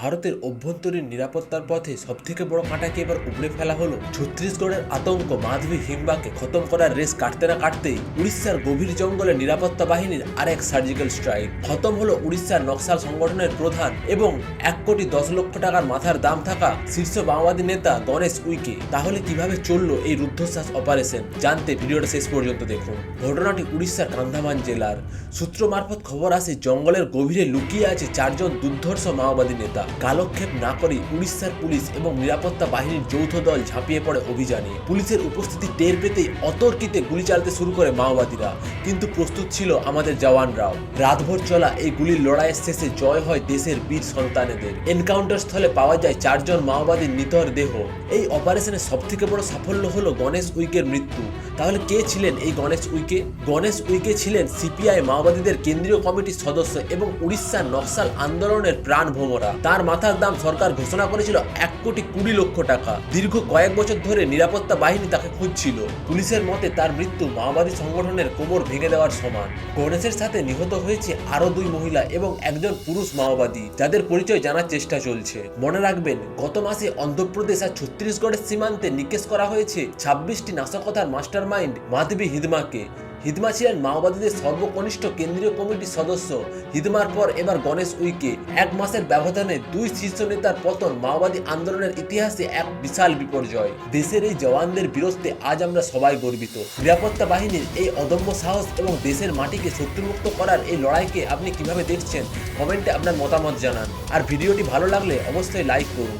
ভারতের অভ্যন্তরীণ নিরাপত্তার পথে সবথেকে বড় কাঁটাকে এবার উপড়ে ফেলা হলো। ছত্তিশগড়ের আতঙ্ক, মাধবী হিমবাকে খতম করার রেস কাটতে না কাটতেই উড়িষ্যার গভীর জঙ্গলে নিরাপত্তা বাহিনীর আরেক সার্জিক্যাল স্ট্রাইক খতম হলো উড়িষ্যার নকশাল সংগঠনের প্রধান এবং এক কোটি দশ লক্ষ টাকার মাথার দাম থাকা শীর্ষ মাওবাদী নেতা গণেশ উইকে। তাহলে কীভাবে চলল এই রুদ্ধশ্বাস অপারেশন জানতে ভিডিওটা শেষ পর্যন্ত দেখুন। ঘটনাটি উড়িষ্যার কান্ধামান জেলার। সূত্র মারফত খবর আসে, জঙ্গলের গভীরে লুকিয়ে আছে চারজন দুর্ধর্ষ মাওবাদী নেতা। কালক্ষেপ না করে উড়িষ্যার পুলিশ এবং নিরাপত্তা বাহিনীর যৌথ দল ঝাঁপিয়ে পড়ে অভিযানে। পুলিশের উপস্থিতি টের পেতেই অতর্কিতে গুলি চালাতে শুরু করে মাওবাদীরা। কিন্তু প্রস্তুত ছিল আমাদের জওয়ানরাও। রাতভর চলা এই গুলির লড়াইয়ের শেষে জয় হয় দেশের বীর সন্তানেদের। এনকাউন্টার স্থলে পাওয়া যায় চারজন মাওবাদীর নিতর দেহ। এই অপারেশনের সবথেকে বড় সাফল্য হলো গণেশ উইকের মৃত্যু। তাহলে কে ছিলেন এই গণেশ উইকে? গণেশ উইকে ছিলেন সিপিআই মাওবাদীদের কেন্দ্রীয় কমিটির সদস্য এবং উড়িষ্যার নকশাল আন্দোলনের প্রাণ ভোমরা। তার মাথার দাম সরকার ঘোষণা করেছিল এক কোটি কুড়ি লক্ষ টাকা। দীর্ঘ কয়েক বছর ধরে নিরাপত্তা বাহিনী তাকে খুঁজছিল। পুলিশের মতে তার মৃত্যু মাওবাদী সংগঠনের কোমর ভেঙে দেওয়ার সমান। গণেশের সাথে নিহত হয়েছে আরও দুই মহিলা এবং একজন পুরুষ মাওবাদী, যাদের পরিচয় জানার চেষ্টা চলছে। মনে রাখবেন, গত মাসে অন্ধ্রপ্রদেশ আর ছত্তিশগড়ের সীমান্তে নিকেশ করা হয়েছে ছাব্বিশটি নাশকতার মাস্টার মাইন্ড মাধবী হিদমাকে। হিদমা ছিলেন মাওবাদীদের সর্বকনিষ্ঠ কেন্দ্রীয় কমিটির সদস্য। হিদমার পর এবার গণেশ উইকে। এক মাসের ব্যবধানে দুই শীর্ষ নেতার পতন মাওবাদী আন্দোলনের ইতিহাসে এক বিশাল বিপর্যয়। দেশের এই জওয়ানদের বিরুদ্ধে আজ আমরা সবাই গর্বিত। নিরাপত্তা বাহিনীর এই অদম্য সাহস এবং দেশের মাটিকে শত্রুমুক্ত করার এই লড়াইকে আপনি কীভাবে দেখছেন, কমেন্টে আপনার মতামত জানান। আর ভিডিওটি ভালো লাগলে অবশ্যই লাইক করুন।